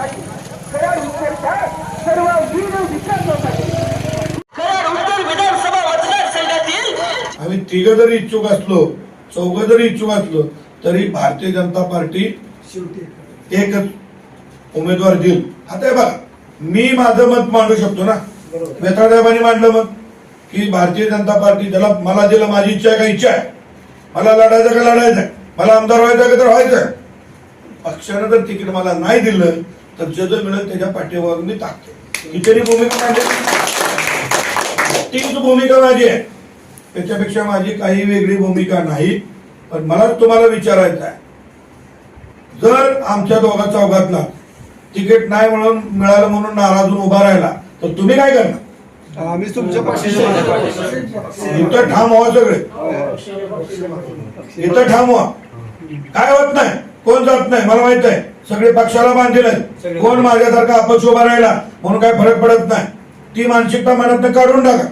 खऱ्या उत्तरच्या सर्व विकासासाठी आम्ही तिघ जरी इच्छुक असलो चौघ जरी इच्छुक असलो तरी भारतीय जनता पार्टी एकच उमेदवार देईल. आता हे बघा मी माझं मत मांडू शकतो ना? वेताळसाहेबांनी मांडलं मत की भारतीय जनता पार्टी त्याला मला दिलं माझी इच्छा आहे का इच्छा आहे? मला लढायचं का लढायचं आहे? मला आमदार व्हायचं का तर व्हायचं आहे. पक्षानं जर तिकीट मला नाही दिलं तर जज मिळेल त्याच्या पाठीवर मी टाकतो. तरी भूमिका मांडली तीच भूमिका माझी आहे. त्याच्यापेक्षा माझी काही वेगळी भूमिका नाही. पण मला तुम्हाला विचारायचं आहे. जर आमच्या दोघा चौघातला तिकीट नाही म्हणून मिळालं म्हणून नाराज होऊन उभा राहिला तर तुम्ही काय करणार? आम्ही तुमच्या इथं ठाम व्हा सगळे. इथं ठाम व्हा. काय होत नाही? कोण जात नाही मला माहीत आहे सगळे पक्षाला बांधील आहेत कोण माझ्यासारखा अपक्ष उभा राहिला म्हणून काय फरक पडत नाही. ती मानसिकता मनात काढून टाका.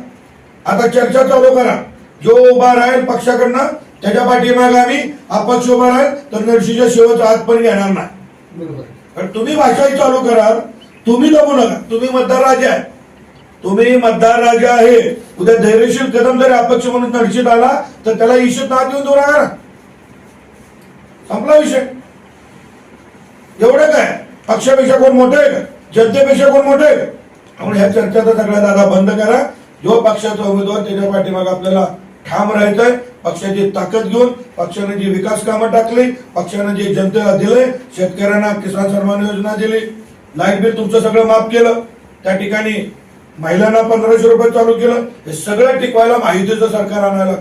आता चर्चा चालू करा. जो उभा राहील पक्षाकडनं त्याच्या पाठीमागे आम्ही अपक्ष उभा राहील तर नरशीच्या शेवटचा हात पण घेणार नाही. तुम्ही भाषाही चालू कराल तुम्ही दमू नका. तुम्ही मतदार राजा आहे. तुम्ही मतदार राजा आहे. उद्या धैर्यशील कदम जरी अपक्ष म्हणून नरशीत आला तर त्याला इशत नात देऊन ना. संपला विषय. एवढं काय? पक्षापेक्षा कोण मोठं आहे? का जनतेपेक्षा कोण मोठं आहे? का त्यामुळे ह्या चर्चेचा सगळ्या दादा बंद करा. जो पक्षाचा उमेदवार त्याच्या पाठीमागे आपल्याला ठाम राहायचंय पक्षाची ताकद घेऊन पक्षाने जी विकास कामं टाकली पक्षाने जे जनतेला दिले शेतकऱ्यांना किसान सन्मान योजना दिली. लाइट बिल तुमचं सगळं माफ केलं. त्या ठिकाणी महिलांना पंधराशे रुपये चालू केलं. हे सगळं टिकवायला माहितीचं सरकार आणायला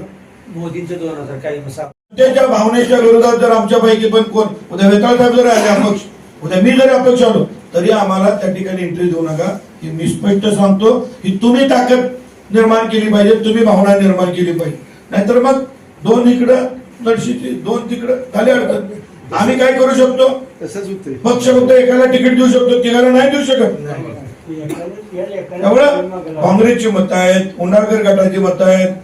मोदींचं दोन हजार काही मसा त्याच्या भावनेच्या विरोधात जर आमच्यापैकी पण कोण उद्या वेताळ साहेब जर आले अपक्ष उद्या मी जरी अपक्ष आलो तरी आम्हाला त्या ठिकाणी एंट्री देऊ नका. ही मी स्पष्ट सांगतो की तुम्ही ताकद निर्माण केली पाहिजे तुम्ही भावना निर्माण केली पाहिजे. नाहीतर मग दोन इकडं नडशीची दोन तिकडं झाले अडचण आम्ही काय करू शकतो? पक्ष फक्त एकाला तिकीट देऊ शकतो तिघाला नाही देऊ शकत. एवढं काँग्रेसची मतं आहेत उंडारकर गटाची मतं आहेत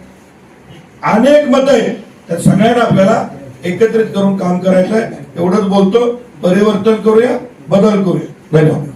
अनेक मतं आहेत. त्या सगळ्यांना आपल्याला एकत्रित करून काम करायचं आहे एवढंच बोलतो. परिवर्तन करूया बदल करूया. धन्यवाद.